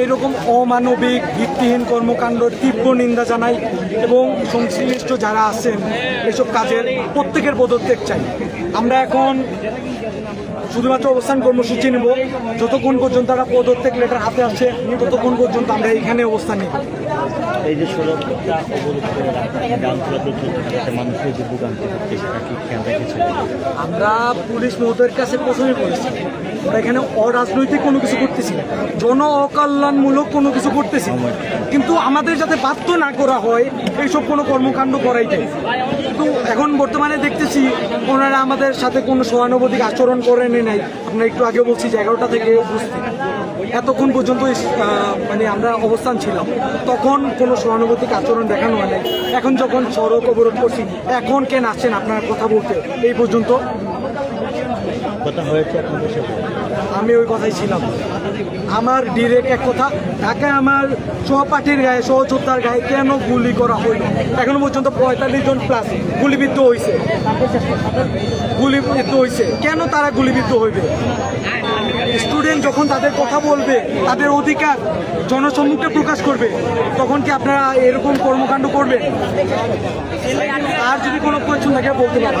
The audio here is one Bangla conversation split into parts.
এরকম অমানবিক ভিত্তিহীন কর্মকাণ্ডের তীব্র নিন্দা জানাই এবং সংশ্লিষ্ট যারা আছেন এসব কাজের প্রত্যেকের পদত্যাগ চাই। আমরা এখন শুধুমাত্র অবস্থান কর্মসূচি নেব। যতক্ষণ পর্যন্ত তারা পদত্যাগ লেটার হাতে আসে ততক্ষণ পর্যন্ত আমরা এখানে অবস্থান নেব। এই যে সড়কটা আমরা পুলিশ মহোদয়ের কাছে প্রথমে বলেছি আমরা এখানে অরাজনৈতিক কোনো কিছু করতেছি না। জন অকল্যাণমূলক কোনো কিছু করতেছি। কিন্তু আমাদের যাতে বাধ্য না করা হয়, এইসব কোনো কর্মকাণ্ড করাইতে। কিন্তু এখন বর্তমানে দেখতেছি, ওনারা আমাদের সাথে কোনো সহানুভূতিক আচরণ করেনি নাই। আপনার একটু আগে বলছি যে এগারোটা থেকে উপস্থিত। এতক্ষণ পর্যন্ত মানে আমরা অবস্থান ছিলাম। তখন কোনো সহানুভূতিক আচরণ দেখানো হয় নাই। এখন যখন সড়ক অবরোধ করছি, এখন কেন আসছেন আপনারা কথা বলতে? এই পর্যন্ত। কথা হয়েছে আপনাদের সাথে। আমি ওই কথাই ছিলাম। আমার ডিরেক্ট এক কথা, ঢাকায় আমার সহপাঠীর গায়ে, সহযোদ্ধার গায়ে কেন গুলি করা হইল? এখনও পর্যন্ত পঁয়তাল্লিশ জন প্লাস গুলিবিদ্ধ হয়েছে গুলিবিদ্ধ হয়েছে কেন তারা গুলিবিদ্ধ হইবে? স্টুডেন্ট যখন তাদের কথা বলবে, তাদের অধিকার জনসম্মুখে প্রকাশ করবে, তখন কি আপনারা এরকম কর্মকাণ্ড করবে আর যদি কোনো কোয়েশ্চন থাকে, বলতে পারেন।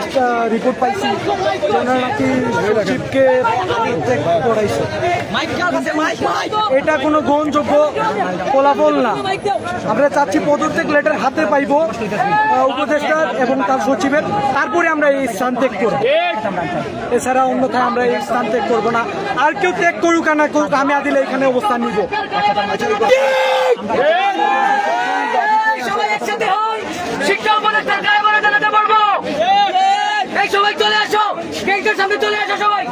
একটা রিপোর্ট পাইছি নাকি সচিবকে এটা কোনো গ্রহণযোগ্য ফলাফল না। আমরা চাচ্ছি পদত্যাগ লেটার হাতে পাইব উপদেষ্টার এবং তার সচিবের। তারপরে আমরা এই স্থান ত্যাগ করব। এছাড়া অন্যথায় আমরা এই স্থান ত্যাগ করব না। আর কেউ ত্যাগ করুক আর না করুক, আমি আদিলে এখানে অবস্থান নিব সবাই একসাথে হই শিক্ষা উপদেষ্টার গায়ে বলে জানাতে পারব এই সবাই চলে আসো গেটের সামনে চলে আসো সবাই।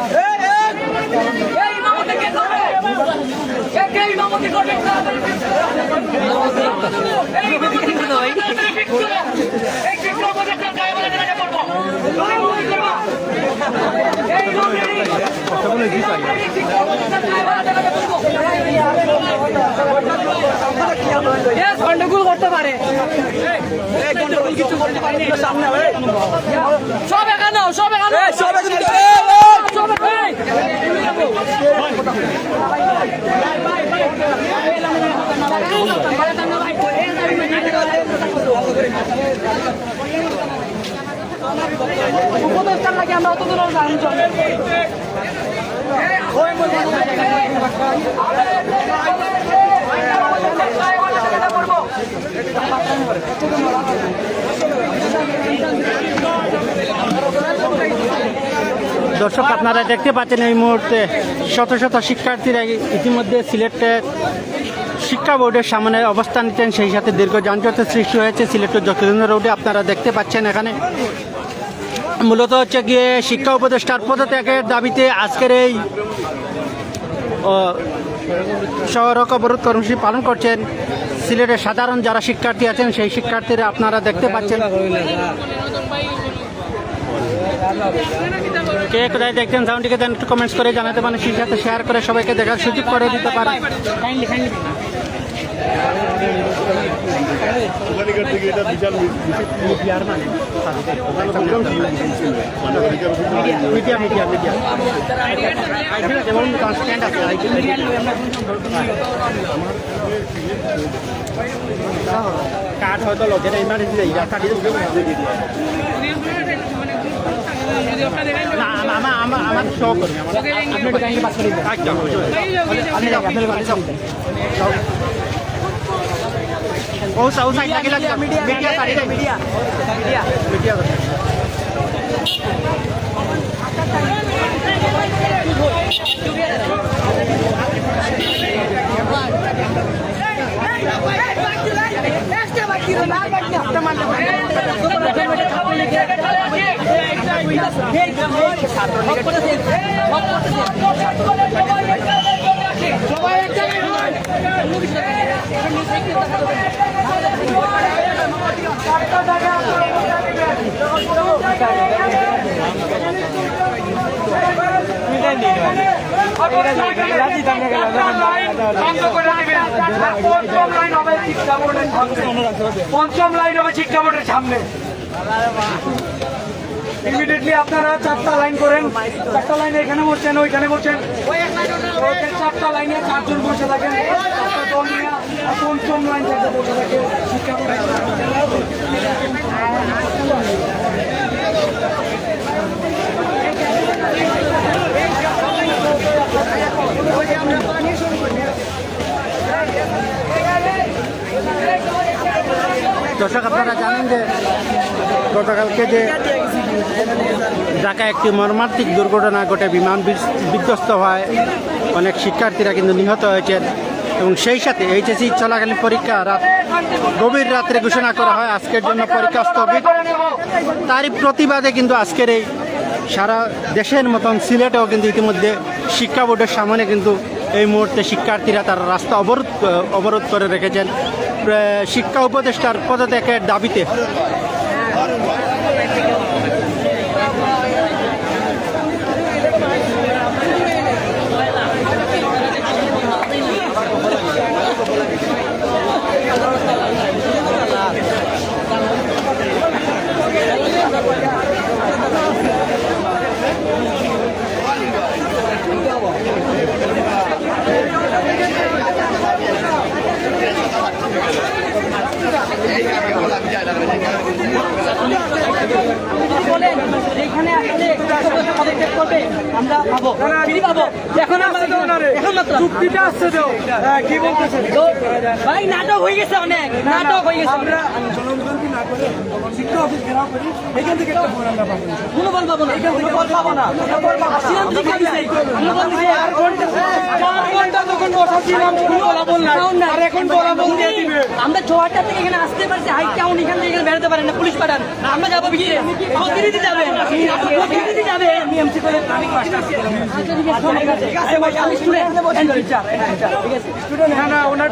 এই ইমামতি কে করবে কে কে ইমামতি করবে এই ইমামতি করবে এই শিক্ষা উপদেষ্টার গায়ে বলে জানাতে পারব তুমি মনে করবা এই ইমামতি এই শিক্ষা উপদেষ্টার গায়ে বলে জানাতে পারব Yes, গন্ডগোল করতে পারে এখানে সব এখানে সব এখানে সব উপদেষ্টার লাগে আমরা অত দূর জানি দর্শক, আপনারা দেখতে পাচ্ছেন এই মুহূর্তে শত শত শিক্ষার্থীরা ইতিমধ্যে সিলেটের শিক্ষা বোর্ডের সামনে অবস্থান নিচ্ছেন। সেই সাথে দীর্ঘ যানজটের সৃষ্টি হয়েছে সিলেটের যতীন্দ্র রোডে। আপনারা দেখতে পাচ্ছেন এখানে মূলত হচ্ছে গিয়ে শিক্ষা উপদেষ্টার পদত্যাগের দাবিতে আজকের এই সড়ক অবরোধ কর্মসূচি পালন করছেন সিলেটের সাধারণ যারা শিক্ষার্থী আছেন, সেই শিক্ষার্থীরা আপনারা দেখতে পাচ্ছেন। কে কোথায় দেখছেন সাউন্ডটিকে দেন, একটু কমেন্টস করে জানাতে পারেন, সেই সাথে শেয়ার করে সবাইকে দেখার সুযোগ করে দিতে পারেন। মিডিয়া মিডিয়া যেমন কনস্ট্যান্ট আছে হয়তো লগে নেই ইমার্জেন্সি যাই কাটি না আমার আমার আপনি যাও ও সাউ সাইড লাগে লাগে media media media media media media পঞ্চম লাইন হবে শিক্ষা বোর্ডের সামনে। ইমিডিয়েটলি আপনারা চারটা লাইন করেন। চারটা লাইন এখানে বসছেন, ওইখানে বসছেন। চারটা লাইনে চারজন বসে থাকেন। চারটা পঞ্চম লাইন থেকে বসে দর্শক, আপনারা জানেন যে গতকালকে যে ঢাকায় একটি মর্মান্তিক দুর্ঘটনা ঘটে, বিমান বিস- বিধ্বস্ত হয়। অনেক শিক্ষার্থীরা কিন্তু নিহত হয়েছেন এবং সেই সাথে এইচএসি চলাকালীন পরীক্ষা রাত গভীর রাত্রে ঘোষণা করা হয়, আজকের জন্য পরীক্ষা স্থগিত। তারই প্রতিবাদে কিন্তু আজকের এই সারা দেশের মতন সিলেটেও কিন্তু ইতিমধ্যে শিক্ষা বোর্ডের সামনে কিন্তু এই মুহূর্তে শিক্ষার্থীরা তারা রাস্তা অবরোধ অবরোধ করে রেখেছেন। শিক্ষা উপদেষ্টার পদত্যাগের দাবিতে Thank ভাই নাটক হয়ে গেছে অনেক। নাটক হয়ে গেছে। আমরা জনবিরোধী না করে শিক্ষা অফিস ঘেরাও করি এখান থেকে একটা ফোন আমরা পাবো। কোনো বল পাবো না কোনো বল পাবো না। আসিলাম তো খাইছে কোনো বল দিছে? আর চার ঘণ্টা তখন বসাচ্ছিলাম কোনো বলাবল নাই। Sound নাই। আর এখন বলাবল দিয়ে দিবে। আমরা ছয়টা থেকে এখানে আসতে পারছি হাই টাউন এখান থেকে এখানে বেরোতে পারেন না পুলিশ পাঠান। আমরা যাব বিয়ে প্রতিনিধি যাবে প্রতিনিধি যাবে এমসি করে ঠিক আছে ভাই আমি স্টুডেন্ট ঠিক আছে না না ওনার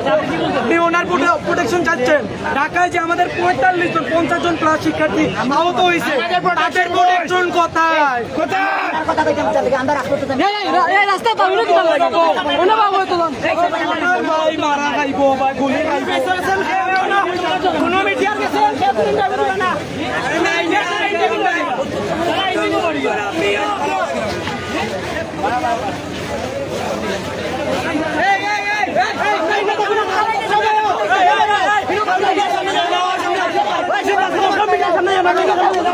আপনি ওনার প্রোটেকশন চাচ্ছেন। ঢাকায় যে আমাদের পঁয়তাল্লিশ জন পঞ্চাশ জন প্লাস শিক্ষার্থী আহত হয়েছে তাদের প্রোটেকশন কোথায়? কোথায়? রাস্তা পাবো না কি পাবো ওনা পাবো তো আমার ভাই মারা খাইবো বা গুলি খাইব। কোনো মিডিয়ার কাছে ইন্টারভিউ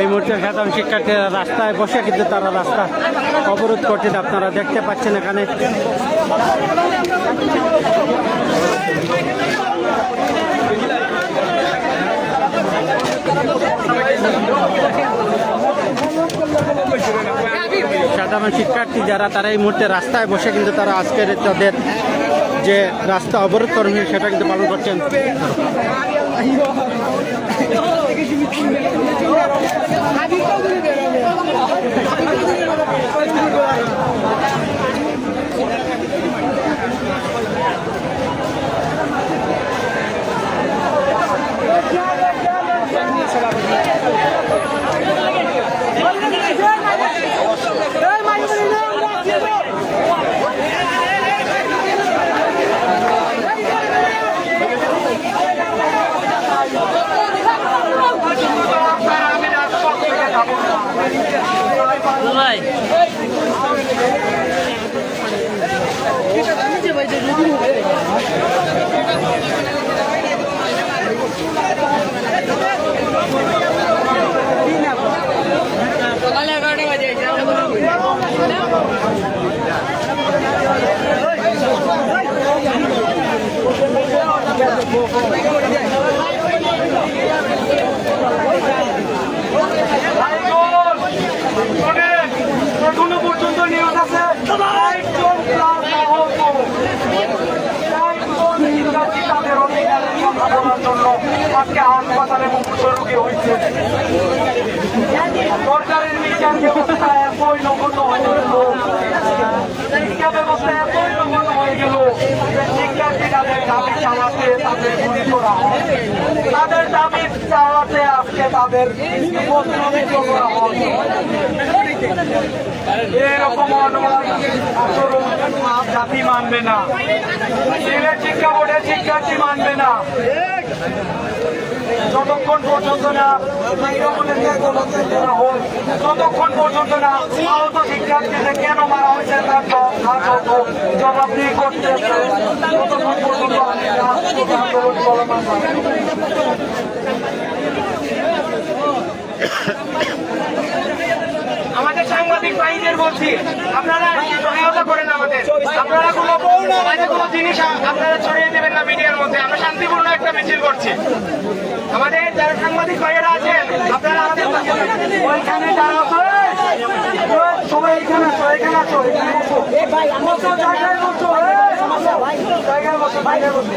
এই মুহূর্তে সাধারণ শিক্ষার্থীরা রাস্তায় বসে কিন্তু তারা রাস্তা অবরোধ করছেন। আপনারা দেখতে পাচ্ছেন এখানে। সাধারণ শিক্ষার্থী যারা, তারা এই মুহূর্তে রাস্তায় বসে কিন্তু তারা আজকের তাদের যে রাস্তা অবরোধ করবে সেটা কিন্তু পালন করছেন সকালে এগারোটা বাজে বিচার ব্যবস্থা এতই নগণ্য হয়ে গেল শিক্ষা ব্যবস্থা এতই নগণ্য হয়ে গেল যে শিক্ষার্থী তাদের দাবি তাদের গুলি করা হয় তাদের দাবি আজকে তাদের প্রশ্নবিদ্ধ করা হয় এরকম জাতি মানবে না। সিলেট শিক্ষা বোর্ডের শিক্ষার্থী মানবে না। যতক্ষণ পর্যন্ত না ততক্ষণ পর্যন্ত না আহত শিক্ষার্থীদের কেন মারা হয়েছে তার আমাদের সাংবাদিক ভাইদের বলছি আপনারা সহায়তা করেন আমাদের। আপনারা কোনো কোনো জিনিস আপনারা ছড়িয়ে দেবেন না মিডিয়ার মধ্যে। আমরা শান্তিপূর্ণ একটা মিছিল করছি। আমাদের যারা সাংবাদিক ভাইয়েরা আছেন, আপনারা আমাদের ওইখানে যারা সবাই এখানে আসো এখানে বসো।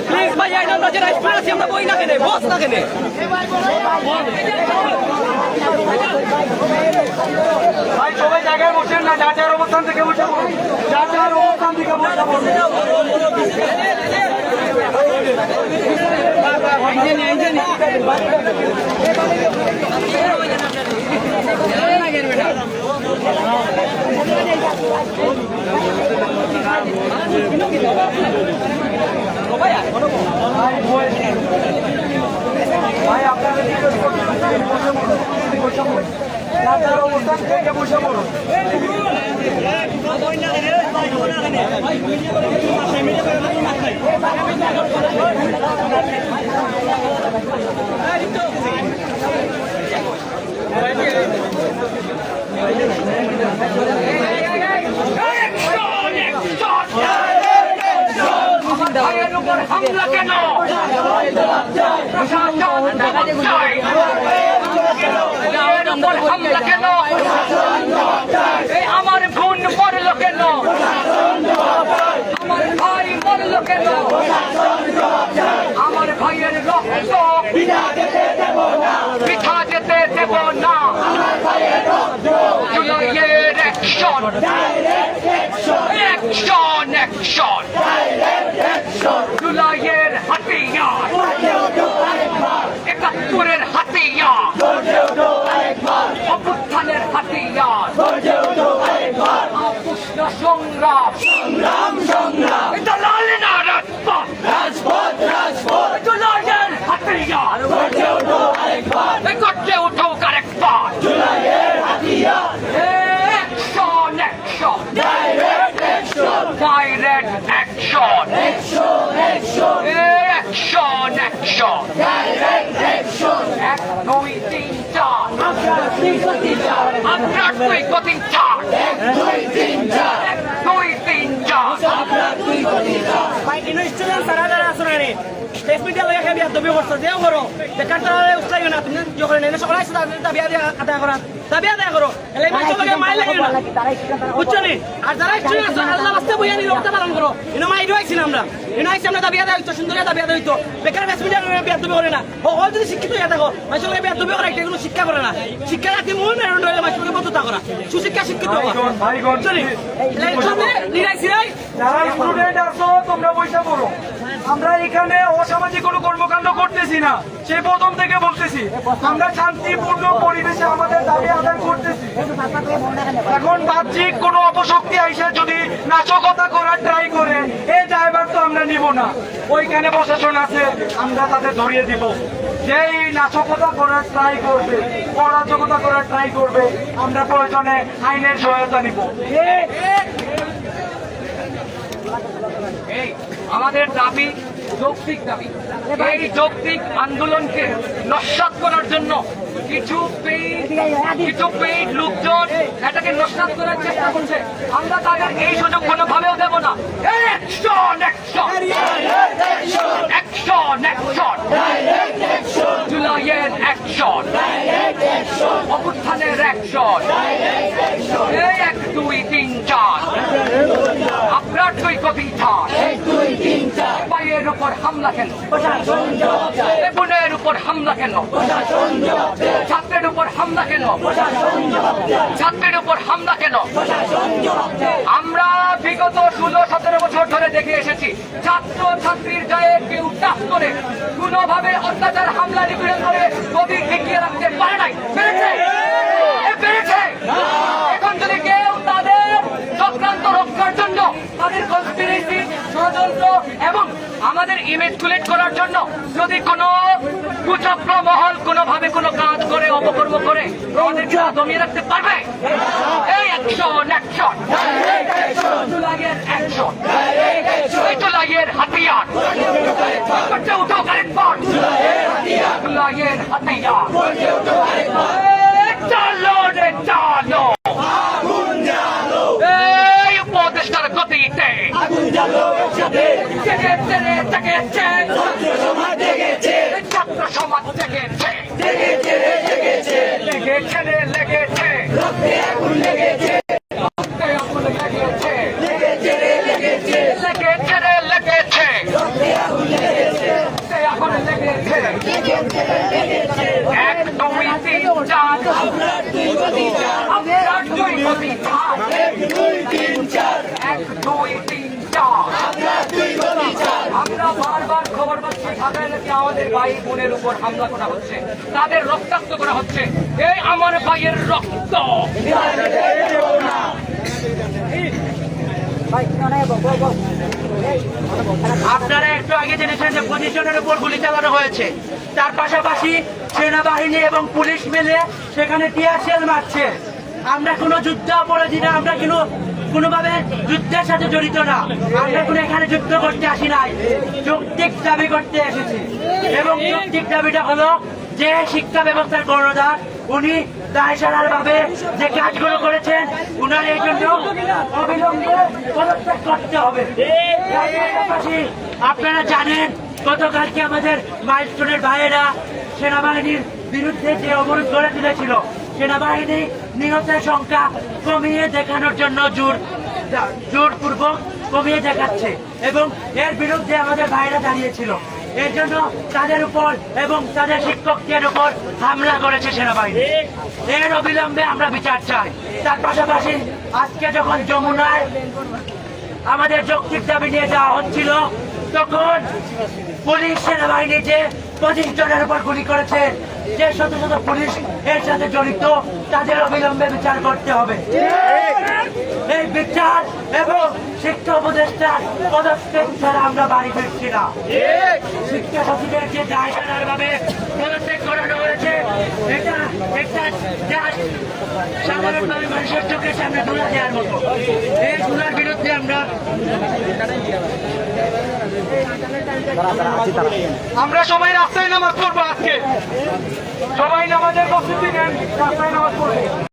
প্লিজ ভাই। আমরা যারা স্টুডেন্ট আছি আমরা বই না কেনে বস না কেনে। ভাই সবাই জায়গায় বসেন না যার যার অবস্থান থেকে বসে যার যার অবস্থান থেকে বসে ভাই আপনারা জিজ্ঞেস করছেন বসে পড়ুন বসে যার যার অবস্থান থেকে বসে ভাইয়ের উপর হামলা কেন হামলা কেন এই আমার মরল কেন আমার ভাই মরল কেন আমার ভাইয়ের রক্ত পিঠা যেতে দেব না জুলাইয়ের অ্যাকশন অ্যাকশন অ্যাকশন জুলাইয়ের হাতিয়ার একাত্তরের হাতিয়ার অভ্যুত্থানের হাতিয়ার আপুষ্ণ সংগ্রাম। এটা লাল না রাজপথ। জুলাইয়ের হাতিয়ার। এই গর্জে উঠুক আরেকবার action action direct action action action এক দুই তিন চার আপনার দুই গতি চার এক দুই তিন চার ভাই ইনো স্টুডেন্ট সারা যারা আছে না রে টেস্ট মিডিয়া লাগে খাবি দাবি করছ যে করো না তুমি যখন এনে সকল তাদের দাবি আদায় করা দাবি আদায় করো এলাই মাইল লাগে মাইল লাগে না বুঝছ নি? আর যারা স্টুডেন্ট আছে আল্লাহ বাস্তে বইয়া নি লোকটা পালন করো ইনো মাইল আইছি না আমরা। ইনো আইছি আমরা দাবি আদায় হইতো সুন্দর দাবি আদায় হইতো বেকার টেস্ট মিডিয়া বিয়ার দাবি করে না। ও ও যদি শিক্ষিত হয়ে থাকো মাইল লাগে বিয়ার দাবি করে এটা কোনো শিক্ষা করে না। শিক্ষা রাখতে মূল বদ্ধতা করা সুশিক্ষা শিক্ষিত হওয়া। বুঝছ নি? এলাই সামনে রাই যারা স্টুডেন্ট আছো তোমরা বসে পড়ো আমরা এখানে অসামাজিক কোনো কর্মকাণ্ড করতেছি না। সেই প্রথম থেকে বলতেছি। আমরা শান্তিপূর্ণ পরিবেশে আমাদের দাবি আদায় করতেছি। এখন বাহ্যিক কোনো অপশক্তি আইসে যদি নাশকতা করার ট্রাই করে এই ড্রাইভার তো আমরা নিব না। ওইখানে প্রশাসন আছে, আমরা তাদের ধরিয়ে দিব। যেই নাশকতা করার ট্রাই করবে, অরাজকতা করার ট্রাই করবে, আমরা প্রয়োজনে আইনের সহায়তা নিব। এই আমাদের দাবি, যৌক্তিক দাবি। এই যৌক্তিক আন্দোলনকে নস্বাত করার জন্য কিছু পেইড কিছু পেইড লোকজন এটাকে নস্বাত করার চেষ্টা করছে। আমরা তাদের এই সুযোগ কোনোভাবেও দেব না। অ্যাকশন অ্যাকশন অ্যাকশন অভ্যুত্থানের অ্যাকশন এই এক দুই তিন চার আপনার দুই কবি চার ভাইয়ের উপর হামলা কেন? বোনের উপর হামলা কেন? ছাত্রের উপর হামলা কেন? ছাত্রের উপর হামলা কেন? আমরা বিগত ষোলো, সতেরো বছর ধরে দেখে এসেছি, ছাত্র ছাত্রীর গায়ে কেউ টাচ করে কোনোভাবে অত্যাচার, হামলা, নিপীড়ন করে গদি ঠেকিয়ে রাখতে পারে নাই। এবং আমাদের ইমেজ কুলেট করার জন্য যদি কোনো কুচক্র মহল কোনোভাবে কোনো কাজ করে, অপকর্ম করে, আমাদেরকে দমিয়ে রাখতে পারবে? হাতিয়ার এই উপদেষ্টার গতিতে জেগেছে সমাজ জেগেছে ছাত্র সমাজ জেগেছে লেগেছে রে লেগেছে রক্তে আগুন লেগেছে লেগেছে রে লেগেছে রক্তে আগুন লেগেছে এক দুই তিন চার আপনার দুই গতি চার এক দুই তিন চার আমরা বারবার খবর পাচ্ছি ঢাকায় নাকি আমাদের ভাই বোনের উপর হামলা করা হচ্ছে, তাদের রক্তাক্ত করা হচ্ছে। এই আমার ভাইয়ের রক্ত। আপনারা একটু আগে জেনেছেন যে পজিশনের উপর গুলি চালানো হয়েছে। তার পাশাপাশি সেনাবাহিনী এবং পুলিশ মিলে সেখানে টিয়ার সেল মারছে। আমরা কোনো যুদ্ধ অপরাধী না, আমরা কোনো কোনোভাবে যুদ্ধের সাথে জড়িত না। আমরা কোনো এখানে যুদ্ধ করতে আসি নাই। যৌক্তিক দাবি করতে এসেছি। এবং যৌক্তিক দাবিটা হলো যে শিক্ষা ব্যবস্থার কর্ণধার, উনি দায়সারার ভাবে যে কাজগুলো করেছেন, উনার এই জন্য অবিলম্বে পদত্যাগ করতে হবে। আপনারা জানেন, গতকালকে আমাদের মাইলস্টোনের ভাইয়েরা সেনাবাহিনীর বিরুদ্ধে যে অবরোধ গড়ে তুলেছিল সেনাবাহিনী নিহতের সংখ্যা কমিয়ে দেখানোর জন্য জোর, জোরপূর্বক কমিয়ে দেখাচ্ছে এবং এর বিরুদ্ধে আমাদের ভাইরা দাঁড়িয়েছিল। এর জন্য তাদের উপর এবং তাদের শিক্ষকদের উপর হামলা করেছে সেনাবাহিনী। এর অবিলম্বে আমরা বিচার চাই। তার পাশাপাশি আজকে যখন যমুনায় আমাদের যৌক্তিক দাবি নিয়ে যাওয়া হচ্ছিল, তখন পুলিশ সেনাবাহিনী যে পঁচিশ জনের উপর গুলি করেছে। যে শত শত পুলিশ এর সাথে জড়িত, তাদের অবিলম্বে বিচার করতে হবে। এই বিচার এবং শিক্ষা উপদেষ্টার পদক্ষেপ ছাড়া আমরা বাড়ি ফিরছি না। শিক্ষা সচিবের যে দায়সার ভাবে পদত্যাগ করানো হয়েছে সাধারণভাবে চোখের সামনে তুলে দেওয়ার মতো। এই তুলার বিরুদ্ধে আমরা আমরা সবাই রাস্তায় নামাজ পড়ব আজকে। সবাই নামাজের প্রস্তুতি নেন রাস্তায় নামাজ পড়ব